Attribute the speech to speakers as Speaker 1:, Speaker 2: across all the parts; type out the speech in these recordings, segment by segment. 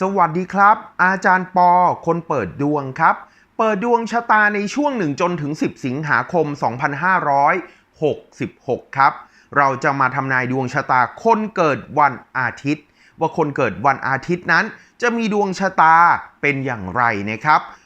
Speaker 1: สวัสดีครับ อาจารย์ปอ คนเปิดดวงครับ เปิดดวงชะตาในช่วง 1 จนถึง 10 สิงหาคม 2566 ครับ เราจะมาทำนายดวงชะตาคนเกิดวันอาทิตย์ ว่าคนเกิดวันอาทิตย์นั้น จะมีดวงชะตาเป็นอย่างไรนะครับ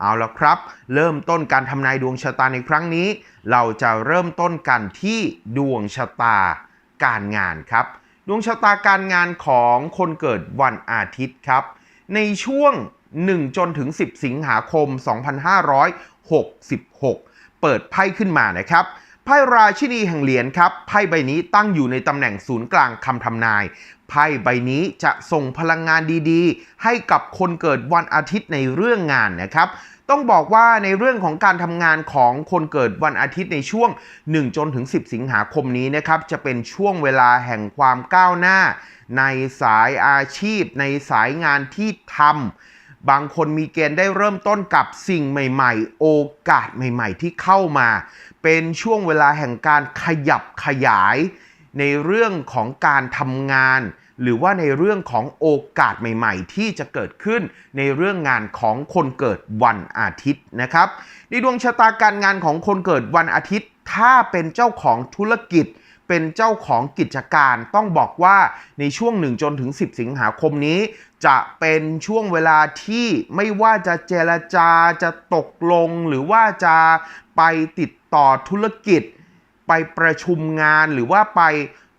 Speaker 1: เอาละครับ เริ่มต้นการทำนายดวงชะตาในครั้งนี้ เราจะเริ่มต้นกันที่ดวงชะตาการงานครับ ดวงชะตาการงานของคนเกิดวันอาทิตย์ครับ ในช่วง 1 จนถึง 10 สิงหาคม 2566 เปิดไพ่ขึ้นมานะครับ ไพ่ราชินีแห่งเหรียญครับไพ่ใบนี้ตั้งอยู่ในตำแหน่งศูนย์กลางคำทำนายไพ่ใบนี้จะส่งพลังงานดีๆ ให้กับคนเกิดวันอาทิตย์ในเรื่องงานนะครับต้องบอกว่าในเรื่องของการทำงานของคนเกิดวันอาทิตย์ในช่วง 1 จนถึง 10 สิงหาคมนี้นะครับจะเป็นช่วงเวลาแห่งความก้าวหน้า ในสายอาชีพ ในสายงานที่ทำ บางคนมีเกณฑ์ได้เริ่มต้นกับสิ่งใหม่ๆ โอกาสใหม่ๆ ที่เข้ามา เป็นช่วงเวลาแห่งการขยับขยาย ในเรื่องของการทำงาน หรือว่าในเรื่องของโอกาสใหม่ๆ ที่จะเกิดขึ้นในเรื่องงานของคนเกิดวันอาทิตย์นะครับ ในดวงชะตาการงานของคนเกิดวันอาทิตย์ ถ้าเป็นเจ้าของธุรกิจเป็นเจ้าของกิจการต้องบอกว่าในช่วง 1 จนถึง 10 สิงหาคมนี้ จะเป็นช่วงเวลาที่ไม่ว่าจะเจรจาจะตกลงหรือว่าจะไปติดต่อธุรกิจ ไปประชุมงานหรือว่าไป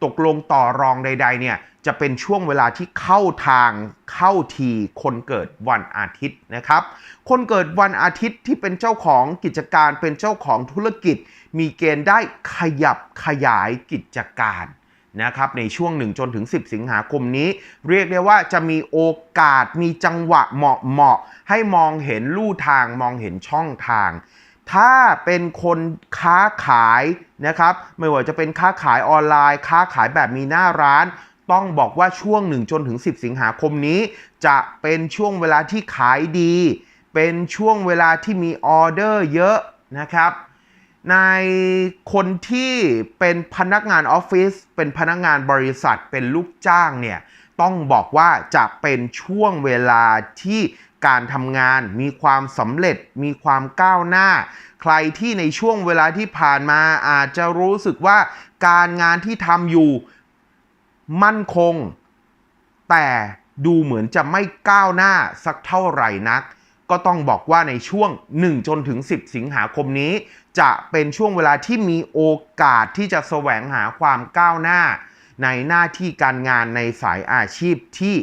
Speaker 1: ตกลงต่อรองใด ๆ เนี่ยจะเป็นช่วงเวลาที่เข้าทางเข้าทีคนเกิดวันอาทิตย์นะครับ คนเกิดวันอาทิตย์ที่เป็นเจ้าของกิจการเป็นเจ้าของธุรกิจ มีเกณฑ์ได้ขยับขยายกิจการ นะครับในช่วง 1 จนถึง 10 สิงหาคมนี้ เรียกได้ว่าจะมีโอกาสมีจังหวะเหมาะเหมาะให้มองเห็นลู่ทางมองเห็นช่องทาง ถ้าเป็นคนค้าขายนะครับไม่ว่าจะเป็นค้าขายออนไลน์ ค้าขายแบบมีหน้าร้านต้องบอกว่าช่วง 1 จนถึง 10 สิงหาคมนี้ จะเป็นช่วงเวลาที่ขายดี เป็นช่วงเวลาที่มีออเดอร์เยอะนะครับ ในคนที่เป็นพนักงานออฟฟิศเป็นพนักงานบริษัทเป็นลูกจ้างเนี่ยต้องบอกว่าจะเป็นช่วงเวลาที่การทำงานมีความสำเร็จมีความก้าวหน้า ใครที่ในช่วงเวลาที่ผ่านมาอาจจะรู้สึกว่าการงานที่ทำอยู่มั่นคง แต่ดูเหมือนจะไม่ก้าวหน้าสักเท่าไหร่นัก ก็ต้องบอกว่าในช่วง 1 จนถึง 10 สิงหาคมนี้ จะเป็นช่วงเวลาที่มีโอกาสที่จะแสวงหาความก้าวหน้า ในหน้าที่การงานในสายอาชีพที่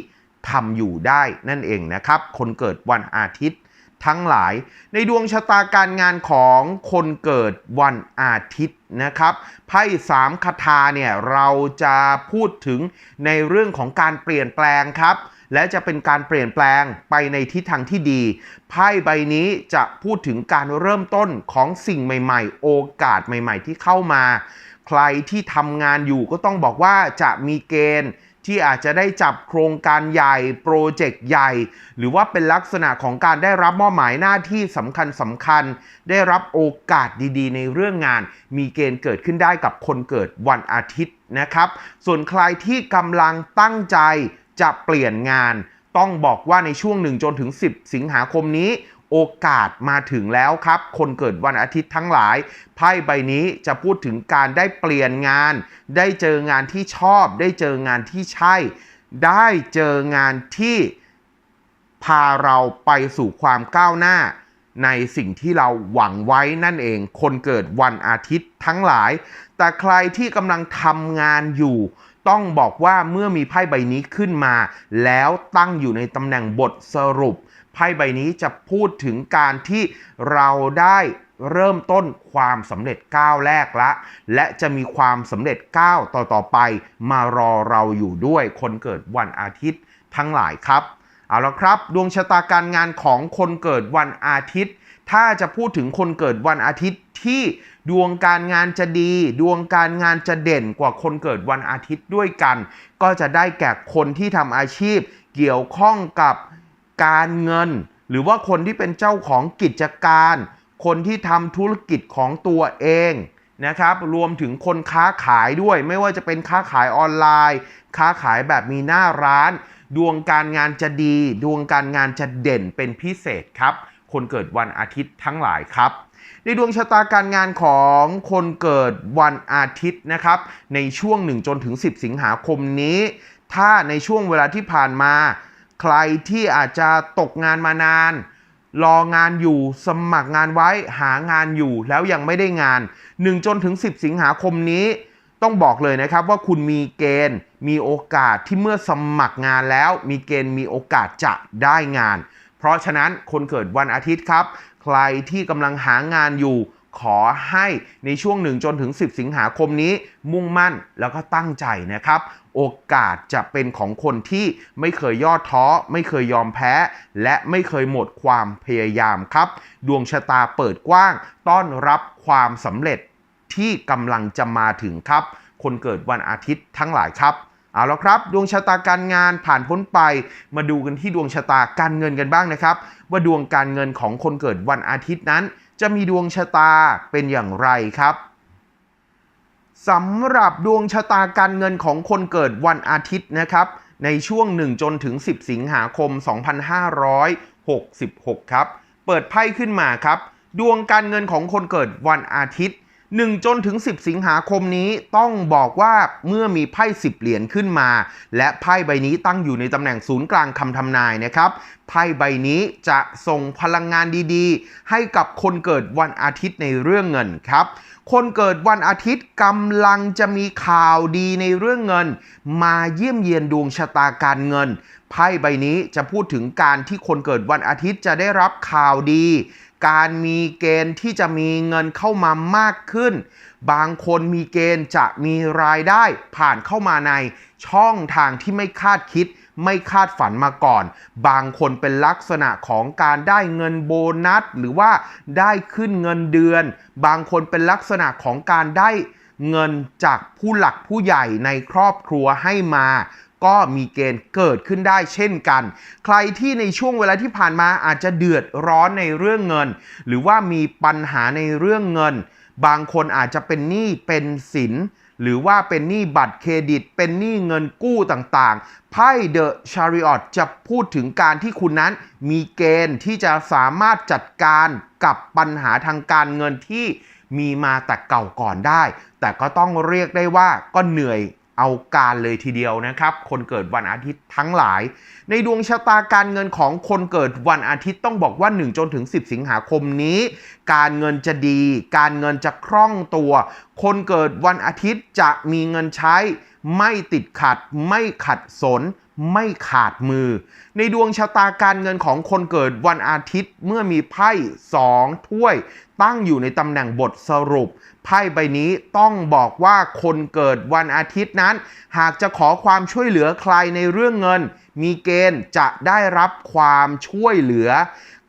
Speaker 1: ทำอยู่ได้นั่นเองนะครับ คนเกิดวันอาทิตย์ทั้งหลาย ในดวงชะตาการงานของคนเกิดวันอาทิตย์นะครับไพ่สามคาถาเนี่ยเราจะพูดถึงในเรื่องของการเปลี่ยนแปลงครับ และจะเป็นการเปลี่ยนแปลงไปในทิศทางที่ดี ไพ่ใบนี้จะพูดถึงการเริ่มต้นของสิ่งใหม่ ๆ โอกาสใหม่ ๆ ที่เข้ามา ใครที่ทำงานอยู่ก็ต้องบอกว่าจะมีเกณฑ์ที่อาจจะได้จับโครงการใหญ่โปรเจกต์ใหญ่ หรือว่าเป็นลักษณะของการได้รับมอบหมายหน้าที่สำคัญสำคัญ ได้รับโอกาสดีๆ ในเรื่องงาน มีเกณฑ์เกิดขึ้นได้กับคนเกิดวันอาทิตย์นะครับ ส่วนใครที่กำลังตั้งใจ จะเปลี่ยนงาน ต้องบอกว่าในช่วง 1 จนถึง 10 สิงหาคมนี้ โอกาสมาถึงแล้วครับ คนเกิดวันอาทิตย์ทั้งหลาย ไพ่ใบนี้จะพูดถึงการได้เปลี่ยนงาน ได้เจองานที่ชอบ ได้เจองานที่ใช่ ได้เจองานที่พาเราไปสู่ความก้าวหน้า ในสิ่งที่เราหวังไว้นั่นเอง คนเกิดวันอาทิตย์ทั้งหลาย แต่ใครที่กำลังทำงานอยู่ ต้องบอกว่าเมื่อมีไพ่ใบนี้ขึ้นมา แล้วตั้งอยู่ในตำแหน่งบทสรุป ไพ่ใบนี้จะพูดถึงการที่เราได้เริ่มต้นความสำเร็จก้าวแรกละ และจะมีความสำเร็จก้าวต่อๆไปมารอเราอยู่ด้วยคนเกิดวันอาทิตย์ทั้งหลายครับเอาละครับ ดวงชะตาการงานของคนเกิดวันอาทิตย์ ถ้าจะพูดถึงคนเกิดวันอาทิตย์ที่ ดวงการงานจะดี ดวงการงานจะเด่นกว่าคนเกิดวันอาทิตย์ด้วยกัน ก็จะได้แก่คนที่ทำอาชีพ เกี่ยวข้องกับการเงิน หรือว่าคนที่เป็นเจ้าของกิจการ คนที่ทำธุรกิจของตัวเองนะครับ รวมถึงคนค้าขายด้วย ไม่ว่าจะเป็นค้าขายออนไลน์ ค้าขายแบบมีหน้าร้าน ดวงการงานจะดี ดวงการงานจะเด่นเป็นพิเศษครับ คนเกิดวันอาทิตย์ทั้งหลายครับ ในดวงชะตาการงานของคนเกิดวันอาทิตย์นะครับ ในช่วง 1 จนถึง 10 สิงหาคมนี้ ถ้าในช่วงเวลาที่ผ่านมา ใครที่อาจจะตกงานมานาน รองานอยู่สมัครงานไว้หางานอยู่แล้วยังไม่ได้งาน 1 จนถึง 10 สิงหาคมนี้ ต้องบอกเลยนะครับว่าคุณมีเกณฑ์ มีโอกาสที่เมื่อสมัครงานแล้ว มีเกณฑ์มีโอกาสจะได้งาน เพราะฉะนั้นคนเกิดวันอาทิตย์ครับ รที่กำลังหางานอยู่ขอให้ในช่วง1จนถึง 10 สิงหาคมนี้ มุ่งมั่นแล้วก็ตั้งใจนะครับ โอกาสจะเป็นของคนที่ไม่เคยย่อท้อ ไม่เคยยอมแพ้ และไม่เคยหมดความพยายามครับ ดวงชะตาเปิดกว้าง ต้อนรับความสำเร็จที่กำลังจะมาถึงครับ คนเกิดวันอาทิตย์ทั้งหลายครับ เอาละครับ ดวงชะตาการงานผ่านพ้นไป มาดูกันที่ดวงชะตาการเงินกันบ้างนะครับ ว่าดวงการเงินของคนเกิดวันอาทิตย์นั้น จะมีดวงชะตาเป็นอย่างไรครับสำหรับดวงชะตาการเงินของคนเกิดวันอาทิตย์นะครับ ในช่วง 1 จนถึง 10 สิงหาคม 2566 ครับ เปิดไพ่ขึ้นมาครับ ดวงการเงินของคนเกิดวันอาทิตย์ 1 จนถึง 10 สิงหาคมนี้ต้องบอกว่าเมื่อมีไพ่ 10 เหรียญขึ้นมา และไพ่ใบนี้ตั้งอยู่ในตำแหน่งศูนย์กลางคำทำนายนะครับ ไพ่ใบนี้จะส่งพลังงานดีๆ ให้กับคนเกิดวันอาทิตย์ในเรื่องเงินครับ คนเกิดวันอาทิตย์กำลังจะมีข่าวดีในเรื่องเงิน มาเยี่ยมเยียนดวงชะตาการเงิน ไพ่ใบนี้จะพูดถึงการที่คนเกิดวันอาทิตย์จะได้รับข่าวดี การมีเกณฑ์ที่จะมีเงินเข้ามามากขึ้น บางคนมีเกณฑ์จะมีรายได้ผ่านเข้ามาในช่องทางที่ไม่คาดคิด ไม่คาดฝันมาก่อน บางคนเป็นลักษณะของการได้เงินโบนัส หรือว่าได้ขึ้นเงินเดือน บางคนเป็นลักษณะของการได้เงินจากผู้หลักผู้ใหญ่ในครอบครัวให้มา ก็มีเกณฑ์เกิดขึ้นได้เช่นกัน ใครที่ในช่วงเวลาที่ผ่านมาอาจจะเดือดร้อนในเรื่องเงิน หรือว่ามีปัญหาในเรื่องเงิน บางคนอาจจะเป็นหนี้เป็นสิน หรือว่าเป็นหนี้บัตรเครดิต เป็นหนี้เงินกู้ต่างๆ ไพ่เดอะชาริออตจะพูดถึงการที่คุณนั้นมีเกณฑ์ที่จะสามารถจัดการกับปัญหาทางการเงินที่มีมาแต่เก่าก่อนได้ แต่ก็ต้องเรียกได้ว่าก็เหนื่อย เอาการเลยทีเดียวนะครับ คนเกิดวันอาทิตย์ทั้งหลาย ในดวงชะตาการเงินของคนเกิดวันอาทิตย์ต้องบอกว่า 1 จนถึง 10 สิงหาคมนี้ การเงินจะดี การเงินจะคล่องตัว คนเกิดวันอาทิตย์จะมีเงินใช้ ไม่ติดขัด ไม่ขัดสน ไม่ขาดมือ ในดวงชะตาการเงินของคนเกิดวันอาทิตย์เมื่อมีไพ่สองถ้วย ตั้งอยู่ในตำแหน่งบทสรุป ไพ่ใบนี้ต้องบอกว่าคนเกิดวันอาทิตย์นั้น หากจะขอความช่วยเหลือใครในเรื่องเงิน มีเกณฑ์จะได้รับความช่วยเหลือ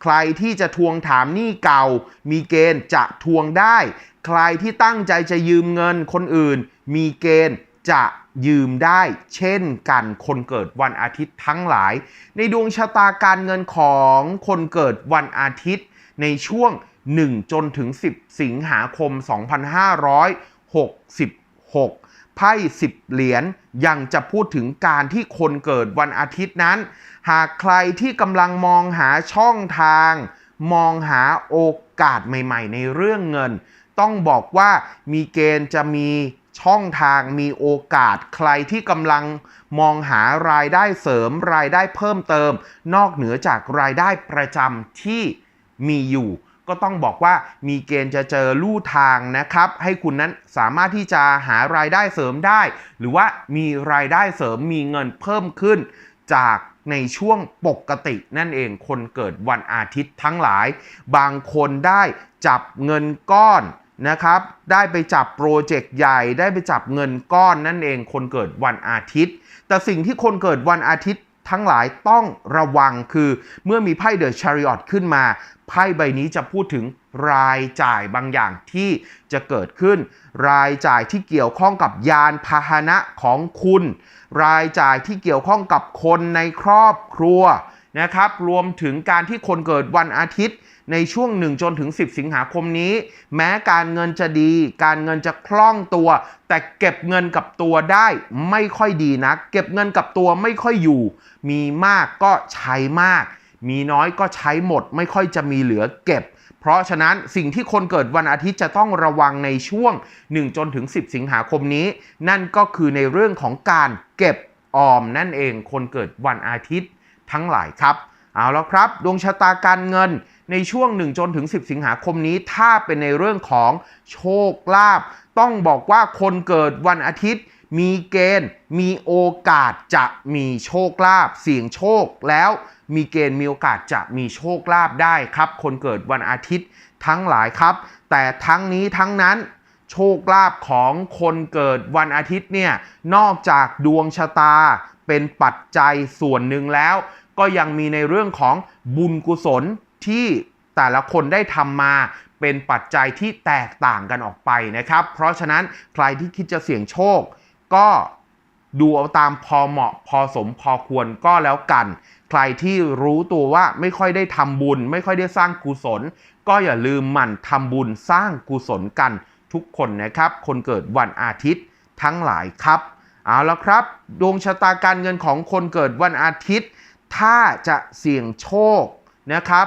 Speaker 1: ใครที่จะทวงถามหนี้เก่า มีเกณฑ์จะทวงได้ ใครที่ตั้งใจจะยืมเงินคนอื่น มีเกณฑ์ จะยืมได้เช่นกันคนเกิดวันอาทิตย์ทั้งหลาย ในดวงชะตาการเงินของคนเกิดวันอาทิตย์ในช่วง 1 จนถึง 10 สิงหาคม 2566 ไพ่10 เหรียญยังจะพูดถึงการที่คนเกิดวันอาทิตย์นั้น หากใครที่กำลังมองหาช่องทาง มองหาโอกาสใหม่ ๆ ในเรื่องเงิน ต้องบอกว่ามีเกณฑ์จะมี ช่องทางมีโอกาสใครที่กำลังมองหารายได้เสริมรายได้เพิ่มเติม นอกเหนือจากรายได้ประจำที่มีอยู่ ก็ต้องบอกว่ามีเกณฑ์จะเจอลู่ทางนะครับ ให้คุณนั้นสามารถที่จะหารายได้เสริมได้ หรือว่ามีรายได้เสริมมีเงินเพิ่มขึ้น จากในช่วงปกตินั่นเองคนเกิดวันอาทิตย์ทั้งหลาย บางคนได้จับเงินก้อน นะครับ ได้ไปจับโปรเจกต์ใหญ่ ได้ไปจับเงินก้อนนั่นเองคนเกิดวันอาทิตย์ แต่สิ่งที่คนเกิดวันอาทิตย์ทั้งหลายต้องระวังคือเมื่อมีไพ่เดอะชาริออตขึ้นมาไพ่ใบนี้จะพูดถึงรายจ่ายบางอย่างที่จะเกิดขึ้น รายจ่ายที่เกี่ยวข้องกับยานพาหนะของคุณ รายจ่ายที่เกี่ยวข้องกับคนในครอบครัวนะครับ รวมถึงการที่คนเกิดวันอาทิตย์ ในช่วง 1 จนถึง 10 สิงหาคมนี้ แม้การเงินจะดี การเงินจะคล่องตัว แต่เก็บเงินกับตัวได้ไม่ค่อยดีนะเก็บเงินกับตัวไม่ค่อยอยู่ มีมากก็ใช้มาก มีน้อยก็ใช้หมด ไม่ค่อยจะมีเหลือเก็บ เพราะฉะนั้นสิ่งที่คนเกิดวันอาทิตย์จะต้องระวังในช่วง 1 จนถึง 10 สิงหาคมนี้ นั่นก็คือในเรื่องของการเก็บออมนั่นเองคนเกิดวันอาทิตย์ทั้งหลายครับ เอาแล้วครับ ดวงชะตาการเงินในช่วง 1 จนถึง 10 สิงหาคมนี้ ถ้าเป็นในเรื่องของโชคลาภต้องบอกว่าคนเกิดวันอาทิตย์ มีเกณฑ์ มีโอกาสจะมีโชคลาภเสี่ยงโชคแล้วมีเกณฑ์มีโอกาสจะมีโชคลาภได้ครับ คนเกิดวันอาทิตย์ทั้งหลายครับ แต่ทั้งนี้ทั้งนั้นโชคลาภของคนเกิดวันอาทิตย์เนี่ยนอกจากดวงชะตาเป็นปัจจัยส่วนหนึ่งแล้ว ก็ยังมีในเรื่องของบุญกุศลที่แต่ละคนได้ทำมาเป็นปัจจัยที่แตกต่างกันออกไปนะครับ เพราะฉะนั้นใครที่คิดจะเสี่ยงโชค ก็ดูเอาตามพอเหมาะพอสมพอควรก็แล้วกัน ใครที่รู้ตัวว่าไม่ค่อยได้ทำบุญ ไม่ค่อยได้สร้างกุศล ก็อย่าลืมหมั่นทำบุญสร้างกุศลกันทุกคนนะครับ คนเกิดวันอาทิตย์ทั้งหลายครับ เอาละครับ ดวงชะตาการเงินของคนเกิดวันอาทิตย์ ถ้าจะเสี่ยงโชคนะครับ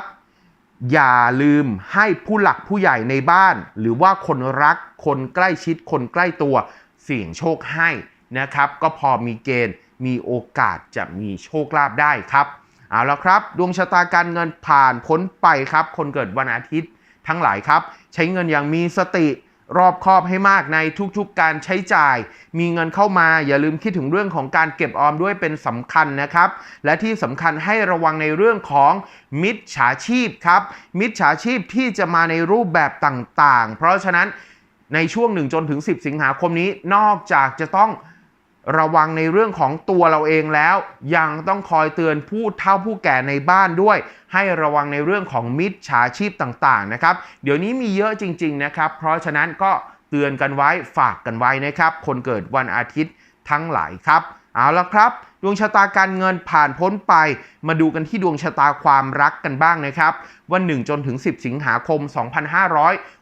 Speaker 1: อย่าลืมให้ผู้หลักผู้ใหญ่ในบ้าน หรือว่าคนรักคนใกล้ชิดคนใกล้ตัว เสี่ยงโชคให้นะครับ ก็พอมีเกณฑ์มีโอกาสจะมีโชคลาภได้ครับเอาละครับ ดวงชะตาการเงินผ่านพ้นไปครับ คนเกิดวันอาทิตย์ทั้งหลายครับ ใช้เงินอย่างมีสติ รอบคอบให้มากในทุกๆการใช้จ่าย มีเงินเข้ามาอย่าลืมคิดถึงเรื่องของการเก็บออมด้วยเป็นสำคัญนะครับ และที่สำคัญให้ระวังในเรื่องของมิจฉาชีพครับ มิจฉาชีพที่จะมาในรูปแบบต่างๆ เพราะฉะนั้นในช่วง1จนถึง 10 สิงหาคมนี้นอกจากจะต้อง ระวังในเรื่องของตัวเราเองแล้ว ยังต้องคอยเตือนผู้เฒ่าผู้แก่ในบ้านด้วย ให้ระวังในเรื่องของมิจฉาชีพต่างๆนะครับ เดี๋ยวนี้มีเยอะจริง ๆนะครับ เพราะฉะนั้นก็เตือนกันไว้ฝากกันไว้นะครับ คนเกิดวันอาทิตย์ทั้งหลายครับเอาละครับดวงชะตาการเงินผ่านพ้นไป มาดูกันที่ดวงชะตาความรักกันบ้างนะครับ วัน1จนถึง 10 สิงหาคม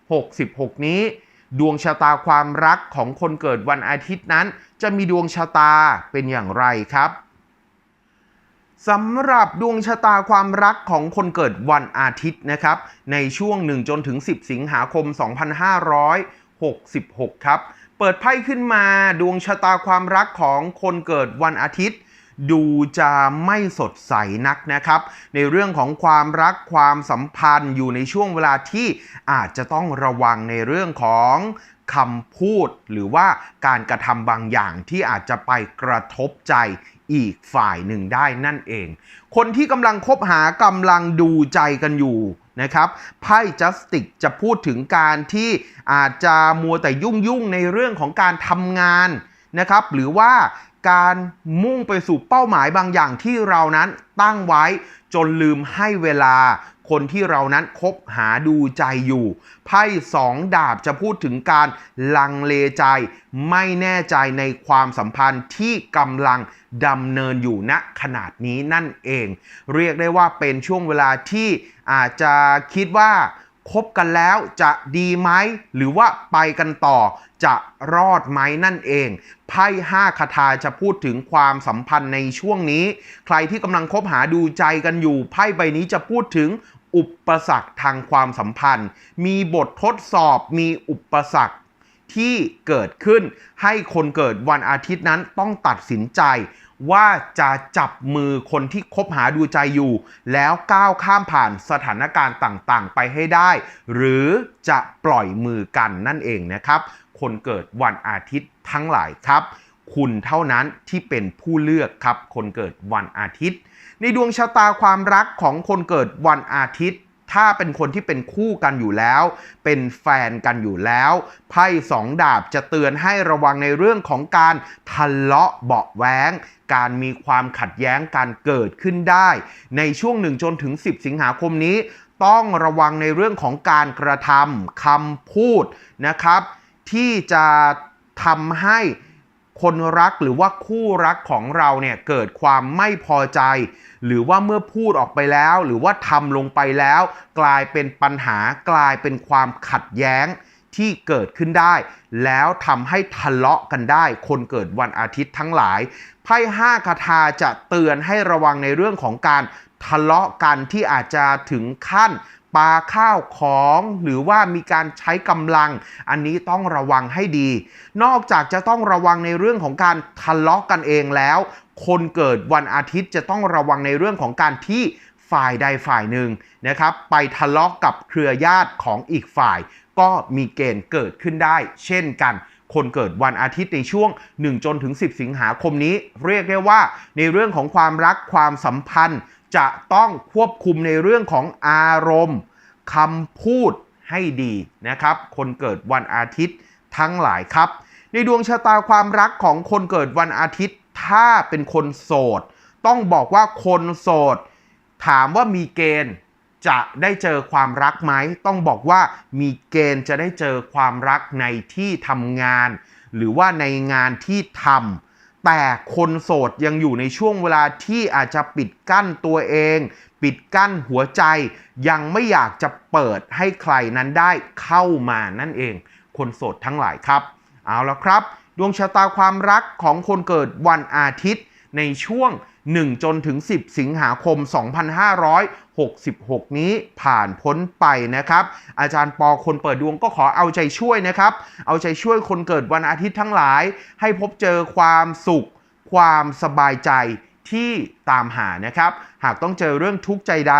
Speaker 1: 2566 นี้ ดวงชะตาความรักของคนเกิดวันอาทิตย์นั้น จะมีดวงชะตาเป็นอย่างไรครับสำหรับดวงชะตาความรักของคนเกิดวันอาทิตย์นะครับ ในช่วง1จนถึง 10 สิงหาคม 2566 ครับ เปิดไพ่ขึ้นมาดวงชะตาความรักของคนเกิดวันอาทิตย์ ดูจะไม่สดใสนักนะครับ ในเรื่องของความรักความสัมพันธ์อยู่ในช่วงเวลาที่อาจจะต้องระวังในเรื่องของคำพูดหรือว่าการกระทำบางอย่างที่อาจจะไปกระทบใจอีกฝ่ายหนึ่งได้นั่นเอง คนที่กำลังคบหากำลังดูใจกันอยู่นะครับไพ่จัสติกจะพูดถึงการที่อาจจะมัวแต่ยุ่งยุ่งในเรื่องของการทำงานนะครับ หรือว่า การมุ่งไปสู่เป้าหมายบางอย่างที่เรานั้นตั้งไว้จนลืมให้เวลาคนที่เรานั้นคบหาดูใจอยู่ ไพ่สองดาบจะพูดถึงการลังเลใจ ไม่แน่ใจในความสัมพันธ์ที่กำลังดำเนินอยู่ณขนาดนี้นั่นเอง เรียกได้ว่าเป็นช่วงเวลาที่อาจจะคิดว่า คบกันแล้วจะดีไหมหรือว่าไปกันต่อจะรอดไหมนั่นเองไพ่ห้าคาถาจะพูดถึงความสัมพันธ์ในช่วงนี้ ใครที่กำลังคบหาดูใจกันอยู่ไพ่ใบนี้จะพูดถึงอุปสรรคทางความสัมพันธ์ มีบททดสอบมีอุปสรรคที่เกิดขึ้น ให้คนเกิดวันอาทิตย์นั้นต้องตัดสินใจ ว่าจะจับมือคนที่คบหาดูใจอยู่ แล้วก้าวข้ามผ่านสถานการณ์ต่างๆ ไปให้ได้ หรือจะปล่อยมือกันนั่นเองนะครับ คนเกิดวันอาทิตย์ทั้งหลายครับ คุณเท่านั้นที่เป็นผู้เลือกครับ คนเกิดวันอาทิตย์ ในดวงชะตาความรักของคนเกิดวันอาทิตย์ ถ้าเป็นคนที่เป็นคู่กันอยู่แล้ว เป็นแฟนกันอยู่แล้วไพ่สองดาบจะเตือนให้ระวังในเรื่องของการทะเลาะเบาะแว้งการมีความขัดแย้งการเกิดขึ้นได้ ในช่วง1จนถึง 10 สิงหาคมนี้ ต้องระวังในเรื่องของการกระทำคำพูดนะครับ ที่จะทำให้ คนรักหรือว่าคู่รักของเราเนี่ยเกิดความไม่พอใจ หรือว่าเมื่อพูดออกไปแล้ว หรือว่าทำลงไปแล้ว กลายเป็นปัญหากลายเป็นความขัดแย้งที่เกิดขึ้นได้ แล้วทำให้ทะเลาะกันได้ คนเกิดวันอาทิตย์ทั้งหลายไพ่ห้าคาถาจะเตือนให้ระวังในเรื่องของการทะเลาะกันที่อาจจะถึงขั้น ปาข้าวของหรือว่ามีการใช้กำลัง อันนี้ต้องระวังให้ดี นอกจากจะต้องระวังในเรื่องของการทะเลาะกันเองแล้ว คนเกิดวันอาทิตย์จะต้องระวังในเรื่องของการที่ฝ่ายใดฝ่ายหนึ่งนะครับ ไปทะเลาะกับเครือญาติของอีกฝ่าย ก็มีเกณฑ์เกิดขึ้นได้ เช่นกัน คนเกิดวันอาทิตย์ในช่วง 1 จนถึง 10 สิงหาคมนี้ เรียกได้ว่าในเรื่องของความรักความสัมพันธ์ จะต้องควบคุมในเรื่องของอารมณ์คำพูดให้ดีนะครับ คนเกิดวันอาทิตย์ทั้งหลายครับ ในดวงชะตาความรักของคนเกิดวันอาทิตย์ ถ้าเป็นคนโสด ต้องบอกว่าคนโสด ถามว่ามีเกณฑ์จะได้เจอความรักไหม ต้องบอกว่ามีเกณฑ์จะได้เจอความรักในที่ทำงาน หรือว่าในงานที่ทำ แต่คนโสดยังอยู่ในช่วงเวลาที่อาจจะปิดกั้นตัวเอง ปิดกั้นหัวใจ ยังไม่อยากจะเปิดให้ใครนั้นได้เข้ามานั่นเอง คนโสดทั้งหลายครับ เอาละครับ ดวงชะตาความรักของคนเกิดวันอาทิตย์ ในช่วง 1 จนถึง 10 สิงหาคม 2566 นี้ผ่านพ้นไปนะครับ อาจารย์ปอคนเปิดดวงก็ขอเอาใจช่วยนะครับ เอาใจช่วยคนเกิดวันอาทิตย์ทั้งหลาย ให้พบเจอความสุข ความสบายใจที่ตามหานะครับ หากต้องเจอเรื่องทุกข์ใจใด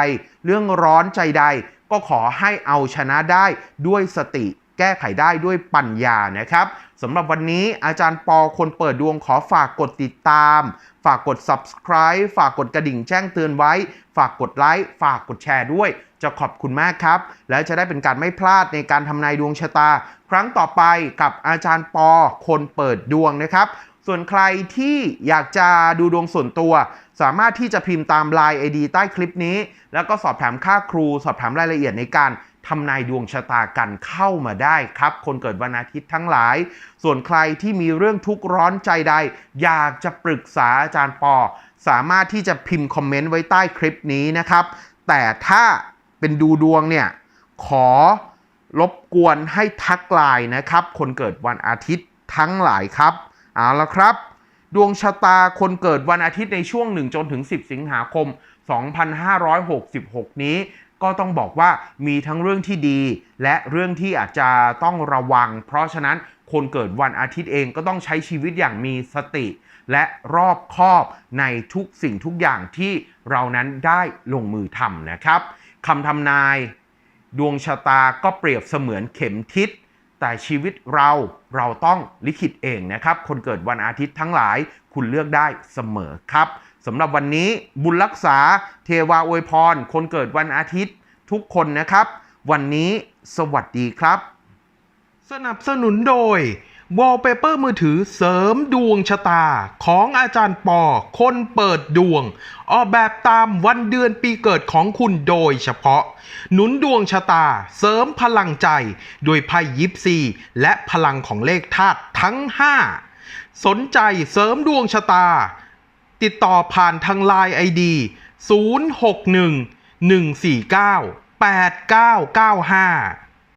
Speaker 1: เรื่องร้อนใจใด ก็ขอให้เอาชนะได้ด้วยสติ แก้ไขได้ด้วยปัญญานะครับสำหรับวันนี้อาจารย์ปอคนเปิดดวงขอฝากกดติดตาม ฝากกด subscribe ฝากกดกระดิ่งแจ้งเตือนไว้ ฝากกดไลค์ฝากกดแชร์ด้วย จะขอบคุณมากครับ แล้วจะได้เป็นการไม่พลาดในการทำนายดวงชะตา ครั้งต่อไปกับอาจารย์ปอคนเปิดดวงนะครับส่วนใครที่อยากจะดูดวงส่วนตัว สามารถที่จะพิมพ์ตาม Line ID ใต้คลิปนี้ แล้วก็สอบถามค่าครู สอบถามรายละเอียดในการ ทำนายดวงชะตากันเข้ามาได้ครับ คนเกิดวันอาทิตย์ทั้งหลาย ส่วนใครที่มีเรื่องทุกข์ร้อนใจใด อยากจะปรึกษาอาจารย์ปอ สามารถที่จะพิมพ์คอมเมนต์ไว้ใต้คลิปนี้นะครับ แต่ถ้าเป็นดูดวงเนี่ย ขอรบกวนให้ทักไลน์นะครับ คนเกิดวันอาทิตย์ทั้งหลายครับ เอาละครับ ดวงชะตาคนเกิดวันอาทิตย์ในช่วง 1 จนถึง 10 สิงหาคม 2566 นี้ ก็ต้องบอกว่ามีทั้งเรื่องที่ดี และเรื่องที่อาจจะต้องระวัง เพราะฉะนั้นคนเกิดวันอาทิตย์เองก็ต้องใช้ชีวิตอย่างมีสติ และรอบคอบในทุกสิ่งทุกอย่างที่เรานั้นได้ลงมือทำนะครับคำทำนาย ดวงชะตาก็เปรียบเสมือนเข็มทิศแต่ชีวิตเราเราต้องลิขิตเองนะครับ คนเกิดวันอาทิตย์ทั้งหลายคุณเลือกได้เสมอครับ สำหรับวันนี้บุญรักษาเทวาอวยพร คนเกิดวันอาทิตย์ทุกคนนะครับ วันนี้สวัสดีครับ สนับสนุนโดย Wallpaper มือถือเสริมดวงชะตาของอาจารย์ปอ คนเปิดดวง ออกแบบตามวันเดือนปีเกิดของคุณโดยเฉพาะ หนุนดวงชะตาเสริมพลังใจ โดยไพ่ยิปซี และพลังของเลขธาตุทั้ง 5 สนใจเสริมดวงชะตา ติดต่อผ่านทาง l ล n e ID 061 149 8995